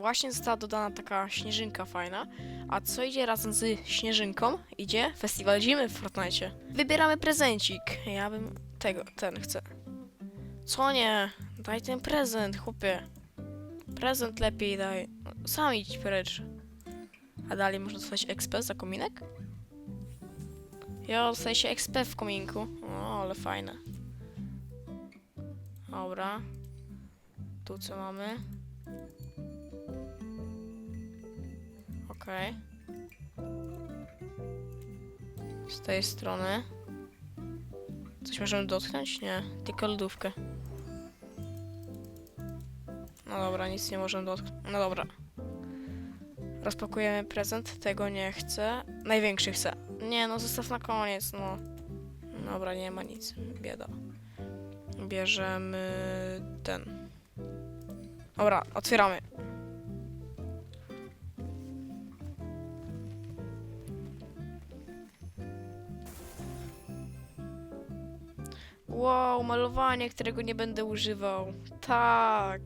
właśnie została dodana taka śnieżynka fajna. A co idzie razem z śnieżynką? Idzie festiwal zimy w Fortnite. Wybieramy prezencik. Ja bym tego, ten chcę. Co nie? Daj ten prezent, chłopie. Prezent lepiej daj. Sam idź precz. A dalej można dostać XP za kominek? Ja dostaję się XP w kominku. O, ale fajne. Dobra. Tu co mamy? Okej. Z tej strony. Coś możemy dotknąć? Nie, tylko lodówkę. No dobra, nic nie możemy dotknąć. No dobra. Rozpakujemy prezent. Tego nie chcę. Największy chcę. Nie, no zostaw na koniec, no. Dobra, nie ma nic. Bieda. Bierzemy ten. Dobra, otwieramy. Wow, malowanie, którego nie będę używał. Tak.